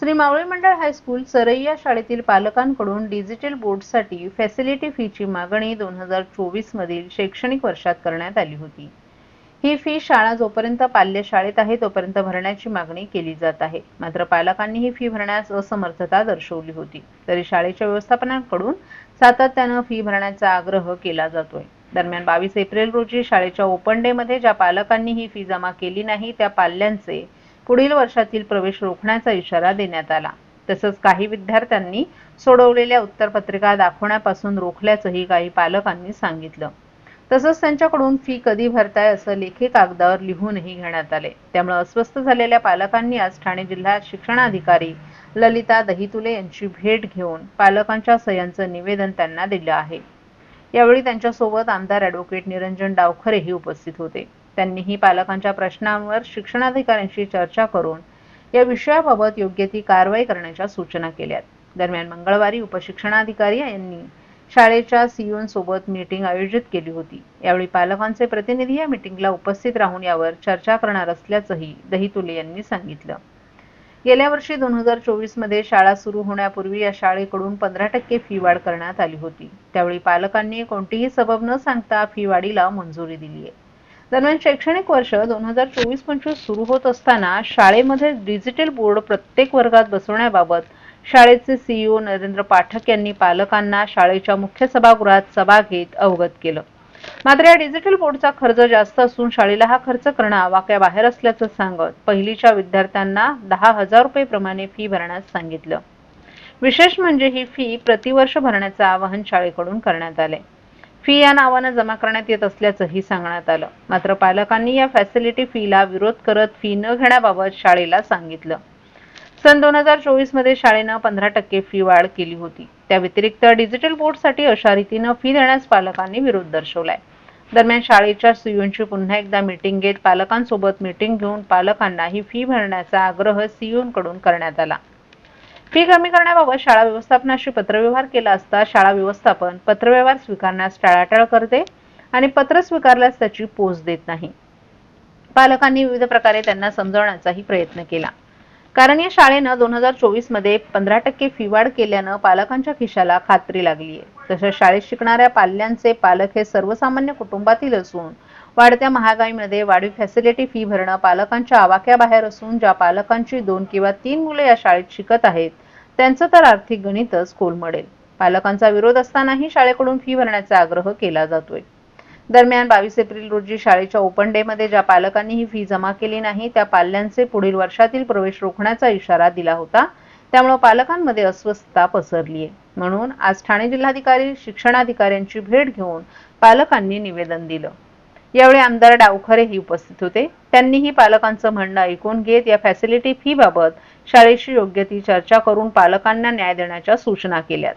श्री मावळी मंडळ हायस्कूल सरई या शाळेतील पालकांकडून डिजिटल बोर्डसाठी फॅसिलिटी फीची मागणी दोन हजार चोवीस मधील शैक्षणिक वर्षात करण्यात आली होती. ही फी शाळा जोपर्यंत पाल्य शाळेत आहे तोपर्यंत भरण्याची मागणी केली जात आहे. मात्र पालकांनी ही फी भरण्यास असमर्थता दर्शवली होती. तरी शाळेच्या व्यवस्थापनाकडून सातत्यानं फी भरण्याचा आग्रह केला जातोय. दरम्यान बावीस एप्रिल रोजी शाळेच्या ओपन डे मध्ये ज्या पालकांनी ही फी जमा केली नाही त्या पाल्यांचे पुढील वर्षातील प्रवेश रोखण्याचा इशारा देण्यात आला. तसंच काही विद्यार्थ्यांनी सोडवलेल्या उत्तरपत्रिका दाखवण्यापासून रोखल्याचंही काही पालकांनी सांगितलं. तसंच त्यांच्याकडून फी कधी भरताय असं लेखी कागदावर लिहूनही घेण्यात आले. त्यामुळे अस्वस्थ झालेल्या पालकांनी आज ठाणे जिल्हा शिक्षणाधिकारी ललिता दहितुले यांची भेट घेऊन पालकांच्या सह्यांचं निवेदन त्यांना दिलं आहे. यावेळी त्यांच्यासोबत आमदार ॲडव्होकेट निरंजन डावखरेही उपस्थित होते. त्यांनीही पालकांच्या प्रश्नांवर शिक्षणाधिकाऱ्यांशी चर्चा करून या विषयाबाबत योग्य ती कारवाई करण्याच्या सूचना केल्यात. दरम्यान मंगळवारी उपशिक्षणाधिकारी यांनी शाळेच्या सीईओ सोबत मीटिंग आयोजित केली होती. यावेळी पालकांचे प्रतिनिधी या मीटिंगला उपस्थित राहून यावर चर्चा करणार असल्याचंही दहितुले यांनी सांगितलं. गेल्या वर्षी दोन हजार चोवीसमध्ये शाळा सुरू होण्यापूर्वी या शाळेकडून पंधरा टक्के फी वाढ करण्यात आली होती. त्यावेळी पालकांनी कोणतीही सबब न सांगता फी वाढीला मंजुरी दिली आहे दरम्यान शैक्षणिक वर्ष दोन हजार चोवीस पंचवीस सुरू होत असताना शाळेमध्ये डिजिटल बोर्ड प्रत्येक वर्गात बसवण्याबाबत शाळेचे सीईओ नरेंद्र पाठक यांनी पालकांना शाळेच्या मुख्य सभागृहात सभा घेत अवगत केलं. मात्र या डिजिटल बोर्डचा खर्च जास्त असून शाळेला हा खर्च करणं आवाक्याबाहेर असल्याचं सांगत पहिलीच्या विद्यार्थ्यांना दहा हजार रुपये प्रमाणे फी भरण्यास सांगितलं. विशेष म्हणजे ही फी प्रतिवर्ष भरण्याचं आवाहन शाळेकडून करण्यात आले फी या नावानं जमा करण्यात येत असल्याचंही सांगण्यात आलं. मात्र पालकांनी या फॅसिलिटी फीला विरोध करत फी न घेण्याबाबत शाळेला सांगितलं. सन दोन हजार चोवीसमध्ये शाळेनं पंधरा टक्के फी वाढ केली होती. त्या व्यतिरिक्त डिजिटल बोर्डसाठी अशा रीतीनं फी देण्यास पालकांनी विरोध दर्शवलाय. दरम्यान शाळेच्या सीयूंची पुन्हा एकदा मीटिंग घेत पालकांसोबत मीटिंग घेऊन पालकांना ही फी भरण्याचा आग्रह सीयूंकडून करण्यात आला. फी कमी करण्याबाबत शाळा व्यवस्थापनाशी पत्रव्यवहार केला असता शाळा व्यवस्थापन पत्रव्यवहार स्वीकारण्यास टाळाटाळ करते आणि पत्र स्वीकारल्यास त्याची पोच देत नाही. पालकांनी विविध प्रकारे त्यांना समजवण्याचाही प्रयत्न केला. कारण या शाळेनं दोन हजार चोवीसमध्ये पंधरा टक्के फी वाढ केल्यानं पालकांच्या खिशाला खात्री लागली आहे तसेच शाळेत शिकणाऱ्या पाल्यांचे पालक हे सर्वसामान्य कुटुंबातील असून वाढत्या महागाईमध्ये वाढीव फॅसिलिटी फी भरणं पालकांच्या आवाक्याबाहेर असून ज्या पालकांची दोन किंवा तीन मुले या शाळेत शिकत आहेत त्यांचं तर आर्थिक गणितच कोलमडेल पालकांचा विरोध असतानाही शाळेकडून फी भरण्याचा आग्रह केला जातोय. दरम्यान बावीस एप्रिल रोजी शाळेच्या ओपन डे मध्ये ज्या पालकांनी ही फी जमा केली नाही त्या पाल्यांचे पुढील वर्षातील प्रवेश रोखण्याचा इशारा दिला होता. त्यामुळे पालकांमध्ये अस्वस्थता पसरली आहे म्हणून आज ठाणे जिल्हाधिकारी शिक्षणाधिकाऱ्यांची भेट घेऊन पालकांनी निवेदन दिलं. यावेळी आमदार डावखरेही उपस्थित होते. त्यांनीही पालकांचं म्हणणं ऐकून घेत या फॅसिलिटी फी बाबत शाळेशी योग्य ती चर्चा करून पालकांना न्याय देण्याच्या सूचना केल्यात.